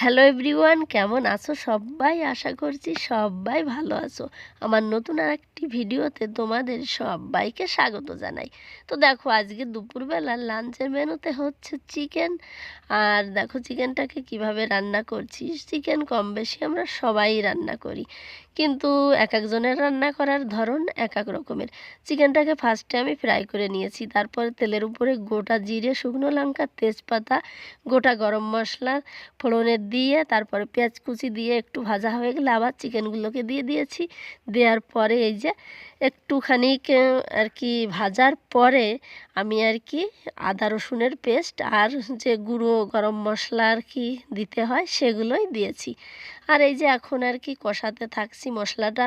Hello everyone কেমন আছো সবাই? আশা করছি সবাই ভালো আছো। আমার নতুন আর একটি ভিডিওতে তোমাদের সবাইকে স্বাগত জানাই। তো দেখো, আজকে দুপুরবেলা লাঞ্চের মেনুতে হচ্ছে চিকেন। আর দেখো, চিকেনটাকে কীভাবে রান্না করছি। চিকেন কম বেশি আমরা সবাই রান্না করি। কিন্তু এক একজনের রান্না করার ধরন এক এক রকমের। চিকেনটাকে ফার্স্টে আমি ফ্রাই করে নিয়েছি। তারপরে তেলের উপরে গোটা জিরে, শুকনো লঙ্কা, তেজপাতা, গোটা গরম মশলা, ফোড়নের দিয়ে, তারপরে পেঁয়াজ কুচি দিয়ে একটু ভাজা হয়ে গেলে আবার চিকেনগুলোকে দিয়ে দিয়েছি। দেওয়ার পরে এই যে একটুখানি আর কি ভাজার পরে আমি আর কি আদা রসুনের পেস্ট আর যে গুঁড়ো গরম মশলা আর কি দিতে হয় সেগুলোই দিয়েছি। আর এই যে এখন আর কি কষাতে থাকছি, মশলাটা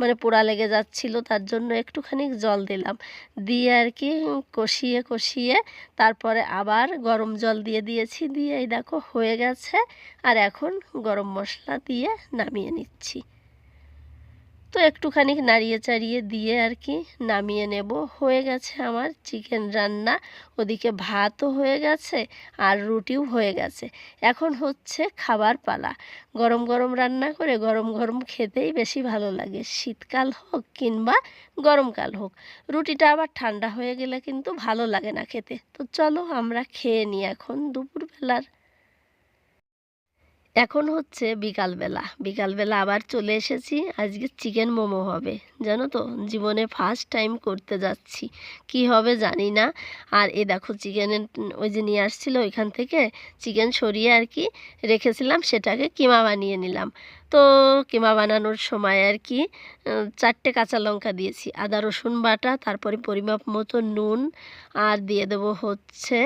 মানে পোড়া লেগে যাচ্ছিল, তার জন্য একটুখানি জল দিলাম। দিয়ে আর কি কষিয়ে কষিয়ে তারপরে আবার গরম জল দিয়ে দিয়েছি, দিয়ে এই দেখো হয়ে গেছে। আর এখন গরম মশলা দিয়ে নামিয়ে নিচ্ছি। তো একটুখানি নাড়িয়ে চাড়িয়ে দিয়ে আর কি নামিয়ে নেব। হয়ে গেছে আমার চিকেন রান্না। ওদিকে ভাতও হয়ে গেছে আর রুটিও হয়ে গেছে। এখন হচ্ছে খাবার পালা। গরম গরম রান্না করে গরম গরম খেতেই বেশি ভালো লাগে। শীতকাল হোক কিংবা গরমকাল হোক। রুটিটা আবার ঠান্ডা হয়ে গেলে কিন্তু ভালো লাগে না খেতে। তো চলো আমরা খেয়ে নিই এখন দুপুরবেলার এখন হচ্ছে বিকালবেলা। বিকালবেলা আবার চলে এসেছি, আজকে চিকেন মোমো হবে। জানো তো, জীবনে ফার্স্ট টাইম করতে যাচ্ছি। কি হবে জানি না। আর এ দেখো চিকেনের, ওই যে নিয়ে আসছিল ওইখান থেকে চিকেন সরিয়ে আর কি রেখেছিলাম, সেটাকে কিমা বানিয়ে নিলাম। তো কিমা বানানোর সময় আর কি চারটে কাঁচা লঙ্কা দিয়েছি, আদা, রসুন বাটা, তারপরে পরিমাপ মতো নুন, আর দিয়ে দেব হচ্ছে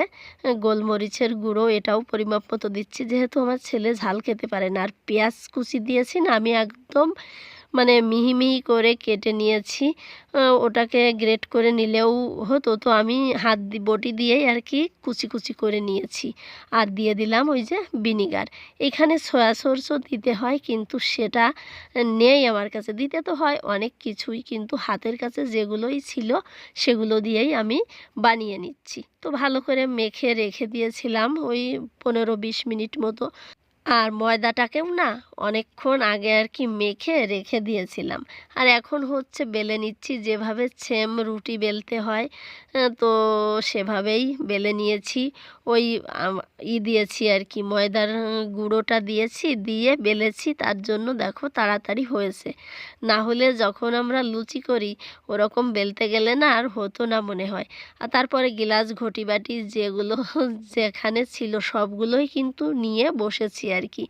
গোলমরিচের গুঁড়ো, এটাও পরিমাপ মতো দিচ্ছি। যেহেতু আমার ছেলে ঝাল খেতে পারে না, আর পেঁয়াজ কুচি দিয়েছি না, আমি একদম মানে মিহি মিহি করে কেটে নিয়েছি। ওটাকে গ্রেট করে নিলেও হতো, তো আমি হাত বটি দিয়েই আর কি কুচি কুচি করে নিয়েছি। আর দিয়ে দিলাম ওই যে ভিনিগার এখানে সয়া সরষও দিতে হয়, কিন্তু সেটা নেই আমার কাছে। দিতে তো হয় অনেক কিছুই, কিন্তু হাতের কাছে যেগুলোই ছিল সেগুলো দিয়েই আমি বানিয়ে নিচ্ছি। তো ভালো করে মেখে রেখে দিয়েছিলাম ওই পনেরো বিশ মিনিট মতো। আর ময়দাটাকেও না অনেকক্ষণ আগে আর কি মেখে রেখে দিয়েছিলাম। আর এখন হচ্ছে বেলে নিচ্ছি, যেভাবে সেম রুটি বেলতে হয় তো সেভাবেই বেলে নিয়েছি। ওই ই দিয়েছি আর কি, ময়দার গুঁড়োটা দিয়েছি, দিয়ে বেলেছি, তার জন্য দেখো তাড়াতাড়ি হয়েছে। না হলে যখন আমরা লুচি করি, ওরকম বেলতে গেলে না আর হতো না মনে হয়। আর তারপরে গিলাস ঘটি বাটি যেগুলো, যেখানে ছিল সবগুলোই কিন্তু নিয়ে বসেছি আর কি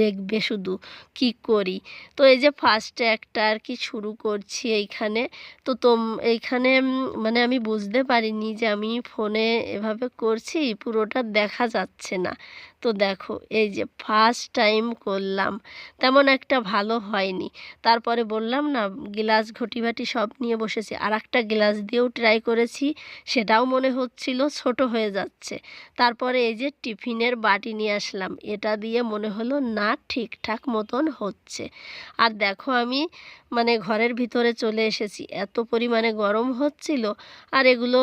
দেখবে শুধু কি করি। তো এই যে ফার্স্টে একটা আর কি শুরু করছি এইখানে। তো তোম, এইখানে মানে আমি বুঝতে পারিনি যে আমি ফোনে এভাবে করছি, পুরোটা দেখা যাচ্ছে না। তো দেখো, এই যে ফার্স্ট টাইম করলাম, তেমন একটা ভালো হয়নি। তারপরে বললাম না, গ্লাস ঘটি বাটি সব নিয়ে বসেছি। আর একটা গ্লাস দিয়েও ট্রাই করেছি, সেটাও মনে হচ্ছিল ছোট হয়ে যাচ্ছে। তারপরে এই যে টিফিনের বাটি নিয়ে আসলাম, এটা দিয়ে মনে হলো, না, ঠিকঠাক মতন হচ্ছে। আর দেখো আমি মানে ঘরের ভিতরে চলে এসেছি। এত পরিমাণে গরম হচ্ছিল আর এগুলো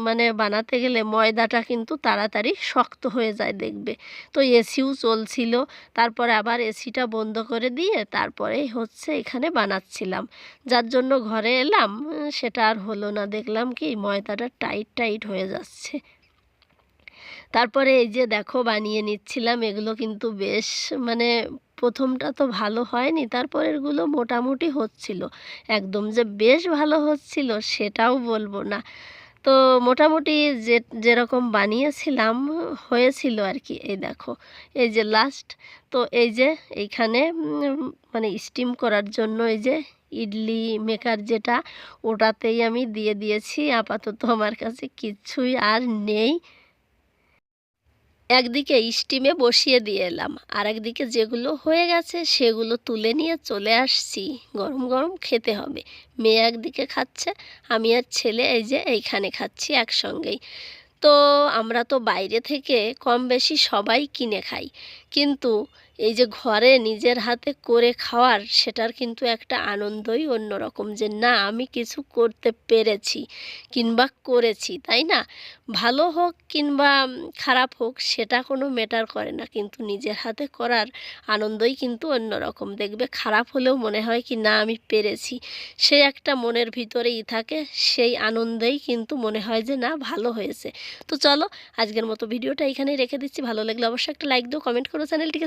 মানে বানাতে গেলে ময়দাটা কিন্তু তাড়াতাড়ি শক্ত হয়ে যায় দেখবে। তো এসিও চলছিল, তারপরে আবার এসিটা বন্ধ করে দিয়ে তারপরে হচ্ছে এখানে বানাচ্ছিলাম। যার জন্য ঘরে এলাম, সেটা আর হলো না। দেখলাম কি ময়দাটা টাইট টাইট হয়ে যাচ্ছে। তারপরে এই যে দেখো বানিয়ে নিচ্ছিলাম, এগুলো কিন্তু বেশ মানে প্রথমটা তো ভালো হয়নি, তারপরেরগুলো মোটামুটি হচ্ছিল। একদম যে বেশ ভালো হচ্ছিল সেটাও বলব না। তো মোটামুটি যে, যেরকম বানিয়েছিলাম হয়েছিল আর কি এই দেখো, এই যে লাস্ট তো এই যে এইখানে মানে স্টিম করার জন্য এই যে ইডলি মেকার যেটা, ওটাতেই আমি দিয়ে দিয়েছি, আপাতত আমার কাছে কিচ্ছুই আর নেই। একদিকে স্টিমে বসিয়ে দিয়ে এলাম আর একদিকে যেগুলো হয়ে গেছে সেগুলো তুলে নিয়ে চলে আসছি। গরম গরম খেতে হবে। মেয়ে একদিকে খাচ্ছে, আমি আর ছেলে এই যে এইখানে খাচ্ছি একসঙ্গেই। তো আমরা তো বাইরে থেকে কম বেশি সবাই কিনে খাই। কিন্তু এই যে ঘরে নিজের হাতে করে খাওয়ার, সেটার কিন্তু একটা আনন্দই অন্যরকম যে না, আমি কিছু করতে পেরেছি কিংবা করেছি, তাই না? ভালো হোক কিংবা খারাপ হোক, সেটা কোনো ম্যাটার করে না। কিন্তু নিজের হাতে করার আনন্দই কিন্তু অন্যরকম। দেখবে খারাপ হলেও মনে হয় কি, না, আমি পেরেছি। সে একটা মনের ভিতরেই থাকে, সেই আনন্দেই কিন্তু মনে হয় যে না, ভালো হয়েছে। তো চলো, আজকের মতো ভিডিওটা এখানেই রেখে দিচ্ছি। ভালো লাগলে অবশ্যই একটা লাইক দিও কমেন্ট করো, চ্যানেলটিকে